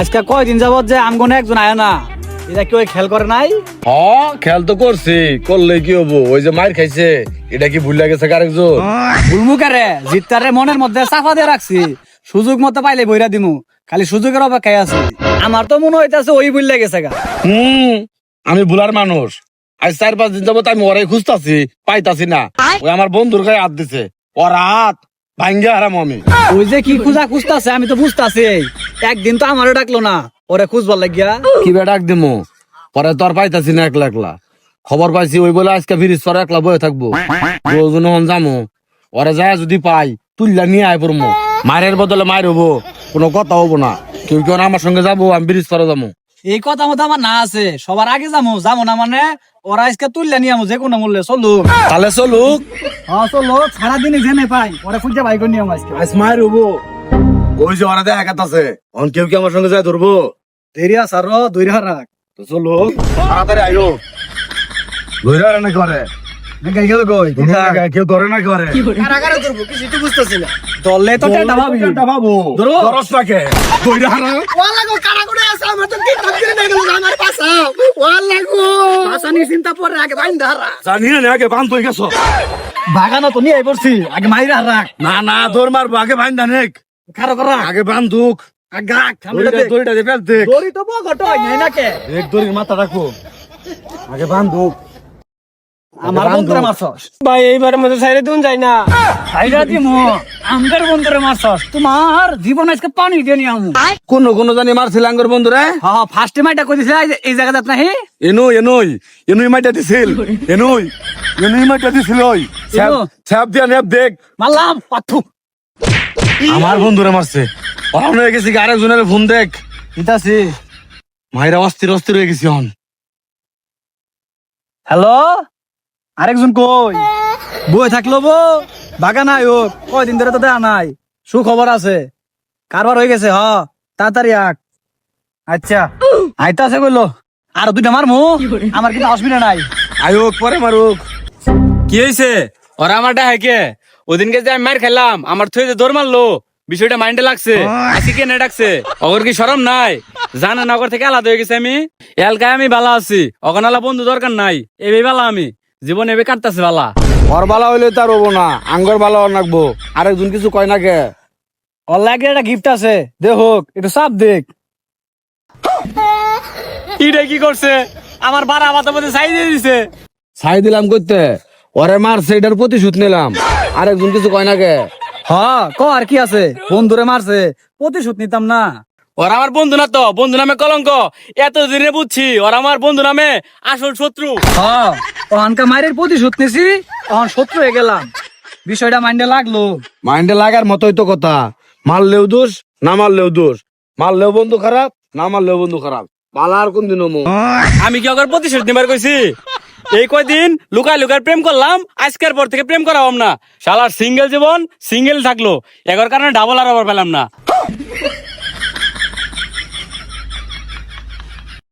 আজকে কয়দিন যাবত যে আমগনে একজন আয় না? এটা কেউ খেয়াল করে নাই? হ খেয়াল তো করছি। করলে কি হব? ওই যে মার খাইছে। এটা কি ভুল লাগেছে আরেকজন ভুলমুকারে জিতারে মনের মধ্যে চাফা দিয়ে রাখছি। সুযোগ মতো পাইলে বইরা দিমু। খালি সুযোগের অপেক্ষায় আছি। আমার তো মনে হইতাছে ওই ভুল লেগেছে গা। হুম আমি ভুলার মানুষ। আজ চার পাঁচ দিন যাবত আমি ওরাই খুঁজতাছি পাইতাছি না। ওই আমার বন্ধুর গায়ে হাত দিছে। ওর হাত! ভাঙ্গে হারাম আমি। ওই যে কি খুঁজা খুঁজতাছে আমি তো বুঝতাছি। একদিন তো আমারও ডাকলো না ওরে খুঁজবার লাগিয়া। কি বে ডাক দিমু? পরে তোর পাইতাছি না একলা একলা। খবর পাইছি ওই বলে আজকে ফিরিস পরে একলা বয়ে থাকব। প্রয়োজন হন যামু। ওরে যায় যদি পাই তুললা নিয়ে আয় পড়মু। মায়ের বদলে মায়ের হব কোনো কথা হব না। কেউ কেউ আমার সঙ্গে যাব আমি ব্রিজ পরে যাব এই কথা মতো আমার না আছে। সবার আগে যাব যাব না মানে ওরা আজকে তুললে নিয়ে আমু যে কোনো মূল্যে। চলু তাহলে চলুক। হ্যাঁ চলো সারাদিনে জেনে পাই। ওরা খুঁজে করে নিয়ম আজকে। আজ মায়ের হব ওই যে ওরা দেখা আছে? অন কেউ কি আমার সঙ্গে যায় ধরবো? দেরি আছে আর দৈরা রাখ তো চলো তাড়াতাড়ি আইও। না করে ধরে। না করে কারাগারে ধরবো তো আসানি চিন্তা পরে আগে বাইন ধারা। জানি না আগে বান তুই গেছো। বাগানো তো নিয়ে পড়ছি আগে মাইরা রাখ। না না তোর মারবো আগে বান দানেক কারও করা। আগে বান দুক আগা দড়িটা দে ফেল দেখ। দড়ি তো বগট হয় নাই নাকে দেখ দড়ির মাথা রাখো। আগে বান দুক আমার বন্ধুরে মারছস ভাই এইবারের মধ্যে সাইডে দিন যাই না। আইরা দিমু। আমগার বন্ধুরে মারছস? তোমার জীবন আজকে পানি দিয়ে নিয়ে আমু। কোন কোন জানি মারছিল আঙ্গর বন্ধু রে হ্যাঁ ফার্স্ট মাইটা কই দিছে এই জায়গাটা নাহি এনুই এনুই এনুই মাইটা দিছিল এনুই এনুই মাইটা দিছিল ওই? ছাপ দিয়া নেপ দেখ। মারলাম পাথু। আমার বন্ধুরে মারছে। অরাম হয়ে গেছি আরেকজনের ফোন দেখ। ইতাছি মাইরা অস্থির অস্থির হয়ে গেছি হন হ্যালো? আরেকজন কই? বই থাকল বো বাগা নাই হোক কয়দিন ধরে তো দেয়া নাই সুখবর আছে। কারবার হয়ে গেছে হ তাড়াতাড়ি আক। আচ্ছা আইতা আছে কইলো আর দুইটা মারমু আমার কিন্তু অসুবিধা নাই। আয়োক পরে মারুক। কি হয়েছে ওরা আমার ডাকে কে? ওদিনকে যে আমি মার খেলাম আমার থয়ে যে দৌড় মারলো বিষয়টা মাইন্ডে লাগছে আজকে কে না ডাকছে? অগর কি সরম নাই? জানা নগর থেকে আলাদা হয়ে গেছে আমি? এলাকায় আমি ভালো আছি অগনালা বন্ধু দরকার নাই এবে ভালো আমি। জীবন এবে কাটতেছে ভালা। ওর বালা হইলে তার হব না আঙ্গর বালা ওর নাকবো আরেকজন কিছু কয় না কে ওর লাগে একটা গিফট আছে দে হোক একটু চাপ দেখ। ইটা কি করছে? আমার বাড়া মাথা মধ্যে চাই দিয়ে দিছে। ছাই দিলাম করতে ওরে মারছে এটার প্রতিশোধ নিলাম। আরেকজন কিছু কয় না কে হ ক আর কি আছে? বন্ধুরে মারছে প্রতিশোধ নিতাম না। ওরা আমার বন্ধু না তো বন্ধু নামে কলঙ্ক। এত দিনে বুঝছি ওরা আমার বন্ধু নামে আসল শত্রু। হ অহনকা মায়ের প্রতিশোধ নিছি। তখন শত্রু হয়ে গেলাম। বিষয়টা মাইন্ডে লাগল। মাইন্ডে লাগার মতোই তো কথা। মারলেও দোষ না মারলেও দোষ। মারলেও বন্ধু খারাপ না মারলেও বন্ধু খারাপ। বালা আর কোন দিন আমি কি ওর প্রতিশোধ নিবার কইছি? এই কয়দিন লুকায় লুকায় প্রেম করলাম আজকের পর থেকে প্রেম করাবাম না। শালার সিঙ্গেল জীবন সিঙ্গেল থাকল। এগর কারণে ডাবল আর আবার পেলাম না।